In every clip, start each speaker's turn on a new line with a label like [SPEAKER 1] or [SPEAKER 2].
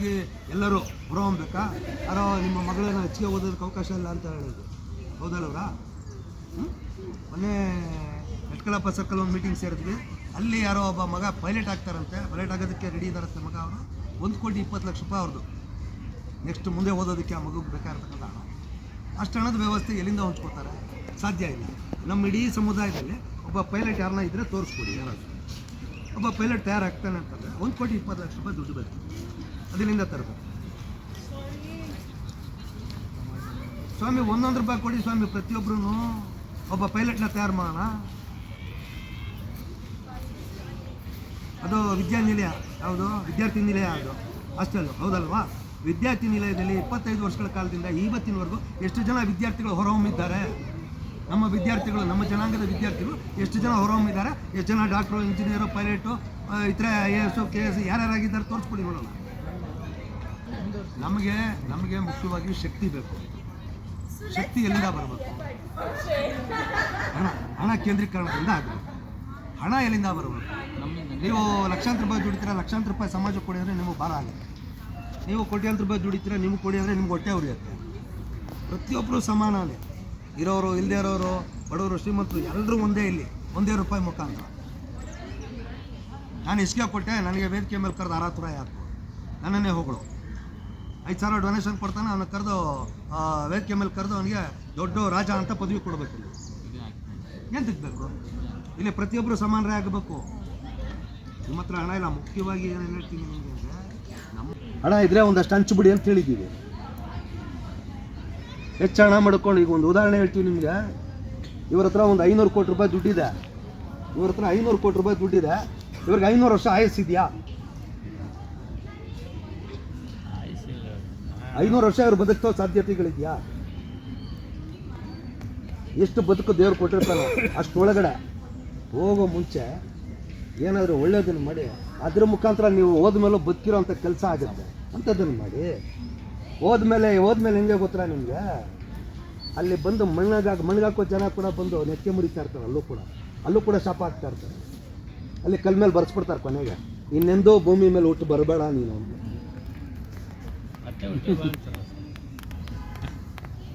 [SPEAKER 1] ಮುಖ್ಯವಾಗಿ ಎಲ್ಲರೂ ಹೊರಹೊಮ್ಮಬೇಕಾ ಯಾರೋ ನಿಮ್ಮ ಮಗಳನ್ನ ಹೆಚ್ಚಿಗೆ ಓದೋದಕ್ಕೆ ಅವಕಾಶ ಇಲ್ಲ ಅಂತ ಹೇಳಿದ್ರು. ಹೌದಲ್ವರಾ ಹ್ಞೂ ಮೊನ್ನೆ ನೆಟ್ಕಲಪ್ಪ ಸರ್ಕಲ್ ಒಂದು ಮೀಟಿಂಗ್ ಸೇರಿದ್ವಿ. ಅಲ್ಲಿ ಯಾರೋ ಒಬ್ಬ ಮಗ ಪೈಲಟ್ ಆಗ್ತಾರಂತೆ. ಪೈಲಟ್ ಆಗೋದಕ್ಕೆ ರೆಡಿ ಇದ್ದಾರಂತೆ ಮಗ ಅವರು. ಒಂದು ಕೋಟಿ ಇಪ್ಪತ್ತು ಲಕ್ಷ ರೂಪಾಯಿ ಅವ್ರದ್ದು ನೆಕ್ಸ್ಟ್ ಮುಂದೆ ಓದೋದಕ್ಕೆ ಆ ಮಗುಗೆ ಬೇಕಾಗಿರ್ತಕ್ಕಂಥ ಹಣ. ಅಷ್ಟು ಹಣದ ವ್ಯವಸ್ಥೆ ಎಲ್ಲಿಂದ ಹೊಂಚ್ಕೊತಾರೆ ಸಾಧ್ಯ ಇಲ್ಲ. ನಮ್ಮ ಇಡೀ ಸಮುದಾಯದಲ್ಲಿ ಒಬ್ಬ ಪೈಲಟ್ ಯಾರನ್ನ ಇದ್ದರೆ ತೋರಿಸ್ಕೊಡಿ. ಯಾರಾದರೂ ಒಬ್ಬ ಪೈಲಟ್ ತಯಾರಾಗ್ತಾನೆ ಅಂತಂದರೆ ಒಂದು ಕೋಟಿ ಇಪ್ಪತ್ತು ಲಕ್ಷ ರೂಪಾಯಿ ದುಡ್ಡು ಬೇಕು. ಅದರಿಂದ ತರಬೇಕು. ಸ್ವಾಮಿ, ಒಂದೊಂದು ರೂಪಾಯಿ ಕೊಡಿ ಸ್ವಾಮಿ ಪ್ರತಿಯೊಬ್ಬರೂ ಒಬ್ಬ ಪೈಲಟ್ನ ತಯಾರು ಮಾಡೋಣ. ಅದು ವಿದ್ಯಾ ನಿಲಯ, ಯಾವುದು? ವಿದ್ಯಾರ್ಥಿ ನಿಲಯ ಅದು. ಹಾಸ್ಟೆಲ್ಲು ಹೌದಲ್ವಾ? ವಿದ್ಯಾರ್ಥಿ ನಿಲಯದಲ್ಲಿ ಇಪ್ಪತ್ತೈದು ವರ್ಷಗಳ ಕಾಲದಿಂದ ಇವತ್ತಿನವರೆಗೂ ಎಷ್ಟು ಜನ ವಿದ್ಯಾರ್ಥಿಗಳು ಹೊರಹೊಮ್ಮಿದ್ದಾರೆ? ನಮ್ಮ ವಿದ್ಯಾರ್ಥಿಗಳು, ನಮ್ಮ ಜನಾಂಗದ ವಿದ್ಯಾರ್ಥಿಗಳು ಎಷ್ಟು ಜನ ಹೊರಹೊಮ್ಮಿದ್ದಾರೆ? ಎಷ್ಟು ಜನ ಡಾಕ್ಟ್ರು, ಇಂಜಿನಿಯರು, ಪೈಲಟು ಇತರ I A S K S, ಯಾರ್ಯಾರಾಗಿದ್ದಾರೆ, ತೋರಿಸ್ಕೊಡಿ ನೋಡೋಣ. ನಮಗೆ ನಮಗೆ ಮುಖ್ಯವಾಗಿ ಶಕ್ತಿ ಬೇಕು. ಶಕ್ತಿ ಎಲ್ಲಿಂದ ಬರಬೇಕು? ಹಣ ಹಣ ಕೇಂದ್ರೀಕರಣದಿಂದ ಆಗಬೇಕು. ಹಣ ಎಲ್ಲಿಂದ ಬರಬೇಕು? ನೀವು ಲಕ್ಷಾಂತರ ರೂಪಾಯಿ ದುಡಿತೀರ, ಲಕ್ಷಾಂತರ ರೂಪಾಯಿ ಸಮಾಜಕ್ಕೆ ಕೊಡಿ ಅಂದರೆ ನಿಮಗೆ ಭಾರ ಆಗುತ್ತೆ. ನೀವು ಕೋಟ್ಯಾಂತರ ರೂಪಾಯಿ ದುಡಿತೀರ, ನಿಮ್ಗೆ ಕೊಡಿ ಅಂದರೆ ನಿಮ್ಗೆ ಹೊಟ್ಟೆ ಉರಿಯುತ್ತೆ. ಪ್ರತಿಯೊಬ್ಬರು ಸಮಾನನೇ ಇರೋರು ಇಲ್ಲದೆ ಇರೋರು, ಬಡವರು, ಶ್ರೀಮಂತರು ಎಲ್ಲರೂ ಒಂದೇ ಇಲ್ಲಿ, ಒಂದೇ ರೂಪಾಯಿ ಮುಖಾಂತರ. ನಾನು ಇಸ್ಕೆ ಕೊಟ್ಟೆ, ನನಗೆ ವೇದಿಕೆ ಮೇಲೆ ಕರೆದು ಆರಾತುರ ಯಾರು? ನನ್ನನ್ನೇ ಹೋಗಳು ಐದು ಸಾವಿರ ಡೊನೇಷನ್ ಕೊಡ್ತಾನೆ, ಅವನ ಕರೆದು ವೇದಿಕೆ ಮೇಲೆ ಕರೆದು ಅವನಿಗೆ ದೊಡ್ಡ ರಾಜ ಅಂತ ಪದವಿ ಕೊಡಬೇಕು ಏನು ತಿಕ್ಬೇಕು? ಇಲ್ಲಿ ಪ್ರತಿಯೊಬ್ಬರು ಸಮಾನರೇ ಆಗಬೇಕು. ನಿಮ್ಮ ಹತ್ರ ಹಣ ಇಲ್ಲ, ಮುಖ್ಯವಾಗಿ ಏನು ಹೇಳ್ತೀನಿ ನಿಮಗೆ ಅಂದರೆ ಹಣ ಇದ್ರೆ ಒಂದಷ್ಟು ಹಂಚ್ಬಿಡಿ ಅಂತ ಹೇಳಿದ್ದೀವಿ. ಹೆಚ್ಚು ಹಣ ಮಾಡ್ಕೊಂಡು, ಈಗ ಒಂದು ಉದಾಹರಣೆ ಹೇಳ್ತೀವಿ ನಿಮಗೆ. ಇವ್ರ ಹತ್ರ ಒಂದು ಐನೂರು ಕೋಟಿ ರೂಪಾಯಿ ದುಡ್ಡಿದೆ. ಇವ್ರ ಹತ್ರ ಐನೂರು ಕೋಟಿ ರೂಪಾಯಿ ದುಡ್ಡಿದೆ. ಇವ್ರಿಗೆ ಐನೂರು ವರ್ಷ ಆಯಸ್ಸಿದೆಯಾ? ಐನೂರು ವರ್ಷ ಇವ್ರು ಬದುಕೋ ಸಾಧ್ಯತೆಗಳಿದೆಯಾ? ಎಷ್ಟು ಬದುಕು ದೇವ್ರು ಕೊಟ್ಟಿರ್ತಾನೋ ಅಷ್ಟೊಳಗಡೆ ಹೋಗೋ ಮುಂಚೆ ಏನಾದರೂ ಒಳ್ಳೆಯದನ್ನು ಮಾಡಿ, ಅದ್ರ ಮುಖಾಂತರ ನೀವು ಹೋದ್ಮೇಲೆ ಬದುಕಿರೋಂಥ ಕೆಲಸ ಆಗುತ್ತೆ ಅಂಥದ್ದನ್ನು ಮಾಡಿ. ಹೋದ್ಮೇಲೆ ಹೋದ್ಮೇಲೆ ಹೆಂಗೆ ಗೊತ್ತಾ ನಿಮಗೆ? ಅಲ್ಲಿ ಬಂದು ಮಣ್ಣಾಗ ಮಣ್ಗಾಕೋ ಜನ ಕೂಡ ಬಂದು ನೆಕ್ಕೆ ಮುರಿತಾ ಇರ್ತಾರೆ, ಅಲ್ಲೂ ಕೂಡ. ಅಲ್ಲೂ ಕೂಡ ಶಾಪ ಆಗ್ತಾ ಇರ್ತಾರೆ. ಅಲ್ಲಿ ಕಲ್ ಮೇಲೆ ಬರ್ಸ್ಬಿಡ್ತಾರೆ ಕೊನೆಗೆ. ಇನ್ನೆಂದೋ ಭೂಮಿ ಮೇಲೆ ಹುಟ್ಟು ಬರಬೇಡ ನೀನು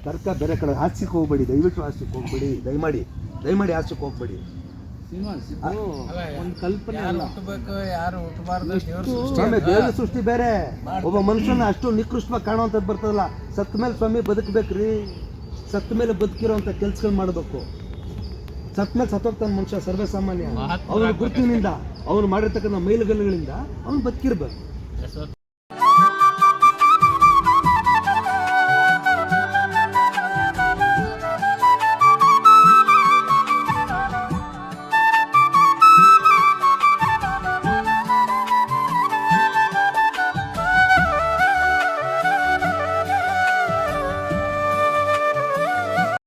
[SPEAKER 1] ತರ್ಕ ಬೇರೆ ಕಡೆ ಹಾಸ್ಯಕ್ಕೆ ಹೋಗ್ಬೇಡಿ ದಯವಿಟ್ಟು ಹಾಸ್ಯಕ್ಕೆ ಹೋಗ್ಬೇಡಿ ದಯಮಾಡಿ ದಯಮಾಡಿ ಹಾಸ್ಯಕ್ಕೆ ಹೋಗ್ಬೇಡಿ.
[SPEAKER 2] ಒಂದು ಕಲ್ಪನೆ
[SPEAKER 3] ಅಲ್ಲ. ಯಾರು
[SPEAKER 1] ಸ್ವಾಮಿ ದೇವರ ಸೃಷ್ಟಿ ಬೇರೆ. ಒಬ್ಬ ಮನುಷ್ಯನ ಅಷ್ಟು ನಿಕೃಷ್ಟವಾಗಿ ಕಾಣುವಂಥದ್ದು ಬರ್ತದಲ್ಲ ಸತ್ತ ಮೇಲೆ ಸ್ವಾಮಿ ಬದುಕಬೇಕ್ರಿ. ಸತ್ತ ಮೇಲೆ ಬದುಕಿರೋಂಥ ಕೆಲ್ಸಗಳು ಮಾಡಬೇಕು. ಸತ್ತ ಮೇಲೆ ಸತ್ತೋಗ್ತಾನೆ ಮನುಷ್ಯ ಸರ್ವೇ ಸಾಮಾನ್ಯ ಅವನ ಗುರುತಿನಿಂದ ಅವನು ಮಾಡಿರ್ತಕ್ಕಂಥ ಮೈಲುಗಲ್ಲುಗಳಿಂದ ಅವನು ಬದುಕಿರ್ಬೇಕು.